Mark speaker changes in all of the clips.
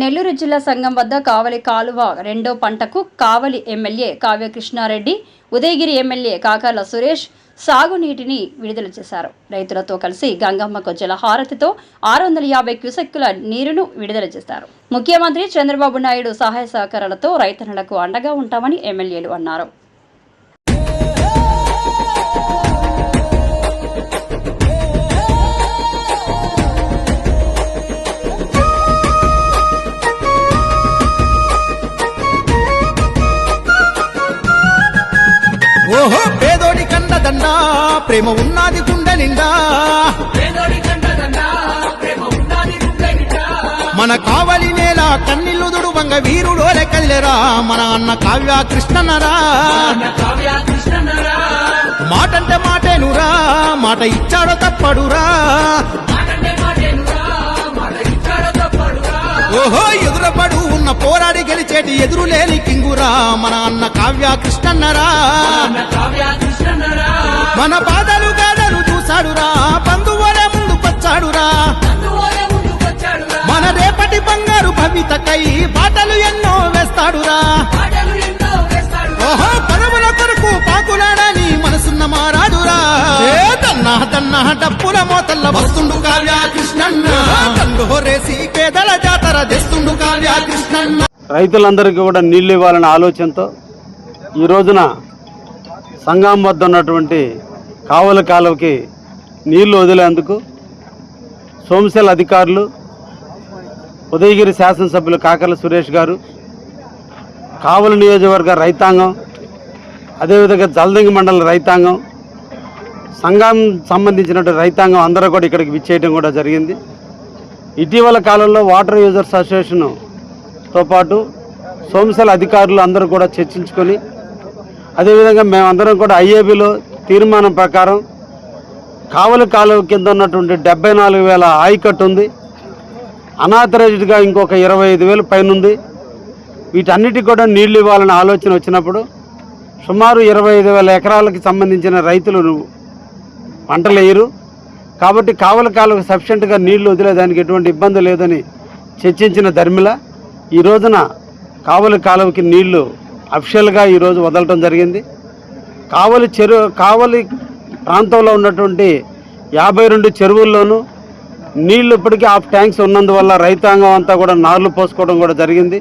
Speaker 1: నెల్లూరు జిల్లా సంఘం వద్ద కావలి కాలువ రెండో పంటకు కావలి ఎమ్మెల్యే కావ్యకృష్ణారెడ్డి ఉదయగిరి ఎమ్మెల్యే కాకాల సురేష్ సాగునీటిని విడుదల చేశారు. రైతులతో కలిసి గంగమ్మకు జలహారతితో హారతితో ఆరు వందల యాభై క్యూసెక్కుల నీరును విడుదల చేశారు. ముఖ్యమంత్రి చంద్రబాబు నాయుడు సహాయ సహకారాలతో రైతన్నలకు అండగా ఉంటామని ఎమ్మెల్యేలు అన్నారు.
Speaker 2: ఓహో పేదోడి కండదండ ప్రేమ ఉన్నది గుండె నిండా. మన కావలి నేల కన్నీళ్ళు దుడువంగ వీరుడోలే కల్లెరా. మన అన్న కావ్య కృష్ణనరా మాటంటే మాటేనురా మాట ఇచ్చాడో తప్పడురా. ఓహో పోరాడి గెలిచేటి ఎదురులేని కింగురా. మన అన్న కావ్య కృష్ణన్నరా. మన బాధలు గాథలు చూశాడురా. బంధువుల ముందు పచ్చాడురా మన రేపటి బంగారు భవితకై బాటలు ఎన్నో వేస్తాడురా. ఓహో పదవుల కొరకు పాకులాడని మనసున్న మారాడురా. తన్నా డప్పుల మోతల్ల వస్తుండు కావ్య కృష్ణన్న హొరేసి పేదల జాతర తెస్తుండు కావ్య కృష్ణన్న
Speaker 3: రైతులందరికీ కూడా నీళ్ళు ఇవ్వాలనే ఆలోచనతో ఈ రోజున సంగం వద్ద ఉన్నటువంటి కావల కాలువకి నీళ్ళు వదిలేందుకు సోమశల అధికారులు ఉదయగిరి శాసనసభ్యులు కాకర్ల సురేష్ గారు కావల నియోజకవర్గ రైతాంగం అదేవిధంగా జలదింగ మండల రైతాంగం సంఘం సంబంధించినటువంటి రైతాంగం అందరూ కూడా ఇక్కడికి విచ్చేయడం కూడా జరిగింది. ఇటీవల కాలంలో వాటర్ యూజర్స్ అసోసియేషన్తో పాటు సోమశల అధికారులు అందరూ కూడా చర్చించుకొని అదేవిధంగా మేమందరం కూడా ఐఏబిలో తీర్మానం ప్రకారం కావలి కాలువ కింద ఉన్నటువంటి డెబ్బై నాలుగు వేల ఆయికట్టు ఉంది. అనాథరైజ్డ్గా ఇంకొక ఇరవై ఐదు వేలు పైన ఉంది వీటన్నిటికి కూడా నీళ్ళు ఇవ్వాలనే ఆలోచన వచ్చినప్పుడు సుమారు ఇరవై ఐదు వేల ఎకరాలకి సంబంధించిన రైతులు పంటలు వేయరు. కాబట్టి కావలి కాలకు సఫిషియెంట్గా నీళ్ళు వదిలేదానికి ఎటువంటి ఇబ్బంది లేదని చర్చించిన ధర్మిల ఈ రోజున కావలి కాలువకి నీళ్ళు అఫిషియల్గా ఈరోజు వదలటం జరిగింది. కావలి చెరువు కావలి ప్రాంతంలో ఉన్నటువంటి యాభై రెండు చెరువుల్లోనూ నీళ్ళు ఇప్పటికీ హాఫ్ ట్యాంక్స్ ఉన్నందువల్ల రైతాంగం అంతా కూడా నార్లు పోసుకోవడం కూడా జరిగింది.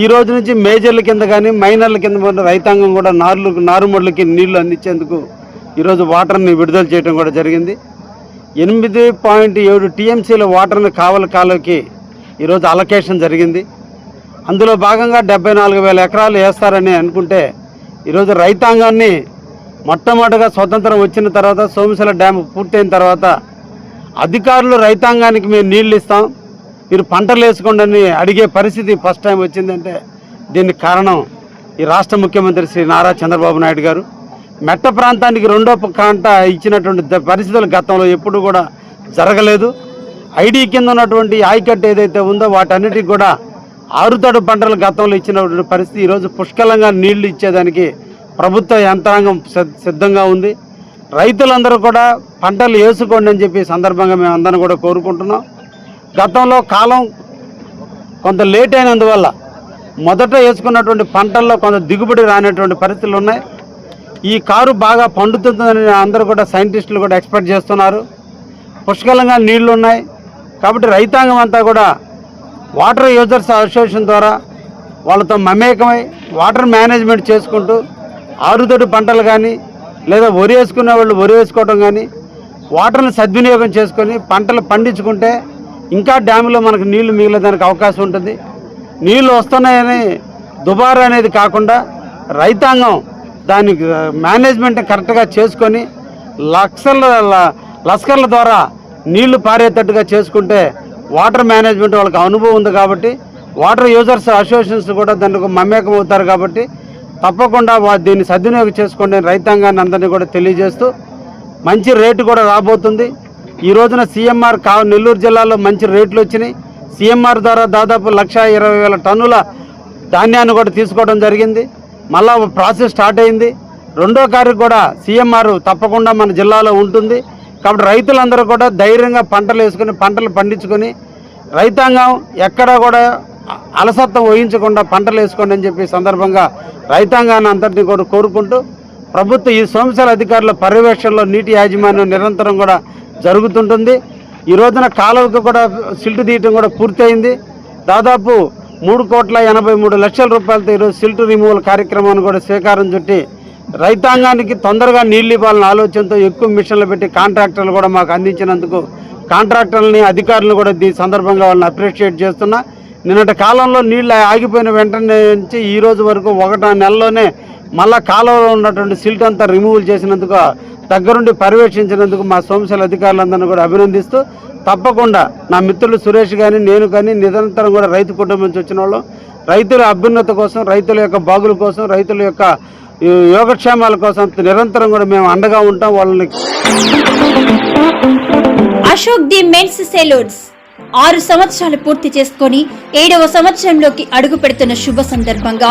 Speaker 3: ఈ రోజు నుంచి మేజర్ల కింద కానీ మైనర్ల కింద రైతాంగం కూడా నార్లు నారుమడులకి నీళ్ళు అందించేందుకు ఈరోజు వాటర్ని విడుదల చేయడం కూడా జరిగింది. ఎనిమిది పాయింట్ ఏడు టీఎంసీల వాటర్ని కావలి కాలువకి ఈరోజు అలొకేషన్ జరిగింది. అందులో భాగంగా డెబ్బై నాలుగు వేల ఎకరాలు వేస్తారని అనుకుంటే ఈరోజు రైతాంగాన్ని మొట్టమొదటిగా స్వతంత్రం వచ్చిన తర్వాత సోమశిల డ్యామ్ పూర్తయిన తర్వాత అధికారులు రైతాంగానికి మేము నీళ్ళు ఇస్తాం. మీరు పంటలు వేసుకోండి అని అడిగే పరిస్థితి ఫస్ట్ టైం వచ్చిందంటే దీనికి కారణం ఈ రాష్ట్ర ముఖ్యమంత్రి శ్రీ నారా చంద్రబాబు నాయుడు గారు. మెట్ట ప్రాంతానికి రెండో కాంట ఇచ్చినటువంటి పరిస్థితులు గతంలో ఎప్పుడు కూడా జరగలేదు. ఐడి కింద ఉన్నటువంటి ఆయకట్టు ఏదైతే ఉందో వాటన్నిటికి కూడా ఆరుతడు పంటలు గతంలో ఇచ్చినటువంటి పరిస్థితి ఈరోజు పుష్కలంగా నీళ్ళు ఇచ్చేదానికి ప్రభుత్వ యంత్రాంగం సిద్ధంగా ఉంది. రైతులందరూ కూడా పంటలు వేసుకోండి అని చెప్పి సందర్భంగా మేము అందరం కూడా కోరుకుంటున్నాం. గతంలో కాలం కొంత లేట్ అయినందువల్ల మొదట వేసుకున్నటువంటి పంటల్లో కొంత దిగుబడి రానటువంటి పరిస్థితులు ఉన్నాయి. ఈ కారు బాగా పండుతుందని అందరూ కూడా సైంటిస్టులు కూడా ఎక్స్పెక్ట్ చేస్తున్నారు. పుష్కలంగా నీళ్ళు ఉన్నాయి కాబట్టి రైతాంగం అంతా కూడా వాటర్ యూజర్స్ అసోసియేషన్ ద్వారా వాళ్ళతో మమేకమై వాటర్ మేనేజ్మెంట్ చేసుకుంటూ ఆరుతడి పంటలు కానీ లేదా వరి వేసుకునే వాళ్ళు వరి వేసుకోవడం కానీ వాటర్ని సద్వినియోగం చేసుకొని పంటలు పండించుకుంటే ఇంకా డ్యాములో మనకు నీళ్ళు మిగిలేదానికి అవకాశం ఉంటుంది. నీళ్ళు వస్తున్నాయని దుబారా అనేది కాకుండా రైతాంగం దానికి మేనేజ్మెంట్ కరెక్ట్గా చేసుకొని లక్షల లస్కర్ల ద్వారా నీళ్ళు పారేటట్టుగా చేసుకుంటే వాటర్ మేనేజ్మెంట్ వాళ్ళకి అనుభవం ఉంది కాబట్టి వాటర్ యూజర్స్ అసోసియేషన్స్ కూడా దానికి మమేకం అవుతారు కాబట్టి తప్పకుండా దీన్ని సద్వినియోగం చేసుకోండి రైతాంగాన్ని అందరినీ కూడా తెలియజేస్తూ మంచి రేటు కూడా రాబోతుంది. ఈ రోజున సీఎంఆర్ కా నెల్లూరు జిల్లాలో మంచి రేట్లు వచ్చినాయి. సీఎంఆర్ ద్వారా దాదాపు లక్ష ఇరవై వేల టన్నుల ధాన్యాన్ని కూడా తీసుకోవడం జరిగింది. మళ్ళా ప్రాసెస్ స్టార్ట్ అయింది. రెండో కారు కూడా సీఎంఆర్ తప్పకుండా మన జిల్లాలో ఉంటుంది. కాబట్టి రైతులందరూ కూడా ధైర్యంగా పంటలు వేసుకుని పంటలు పండించుకొని రైతాంగం ఎక్కడా కూడా అలసత్వం వహించకుండా పంటలు వేసుకోండి అని చెప్పి సందర్భంగా రైతాంగాన్ని అంతటిని కూడా కోరుకుంటూ ప్రభుత్వ ఈ సోమశాల అధికారుల పర్యవేక్షణలో నీటి యాజమాన్యం నిరంతరం కూడా జరుగుతుంటుంది. ఈ రోజున కాలువకు కూడా సిల్ట్ తీయటం కూడా పూర్తయింది. దాదాపు మూడు కోట్ల ఎనభై మూడు లక్షల రూపాయలతో ఈరోజు సిల్ట్ రిమూవల్ కార్యక్రమాన్ని కూడా స్వీకారం చుట్టి రైతాంగానికి తొందరగా నీళ్ళు ఇవ్వాలన్న ఆలోచనతో ఎక్కువ మిషన్లు పెట్టి కాంట్రాక్టర్లు కూడా మాకు అందించినందుకు కాంట్రాక్టర్లని అధికారులు కూడా ఈ సందర్భంగా వాళ్ళని అప్రిషియేట్ చేస్తున్నా. నిన్నటి కాలంలో నీళ్ళు ఆగిపోయిన వెంటనే నుంచి ఈ రోజు వరకు ఒకట నెలలోనే మళ్ళా కాలువలో ఉన్నటువంటి సిల్ట్ అంతా రిమూవల్ చేసినందుకు దగ్గరుండి పర్యవేక్షించినందుకు మా సోమశాల అధికారులందరినీ కూడా అభినందిస్తూ తప్పకుండా నా మిత్రులు సురేష్ కానీ నేను కానీ నిరంతరం కూడా రైతు కుటుంబం నుంచి వచ్చిన వాళ్ళం రైతుల అభ్యున్నత కోసం రైతుల యొక్క బాగుల కోసం రైతుల యొక్క యోగక్షేమాల కోసం నిరంతరం కూడా మేము అండగా ఉంటాం వాళ్ళని.
Speaker 4: Ashok the men's salons. ఆరు సంవత్సరాలు పూర్తి చేసుకొని ఏడవ సంవత్సరంలోకి అడుగు పెడుతున్న శుభ సందర్భంగా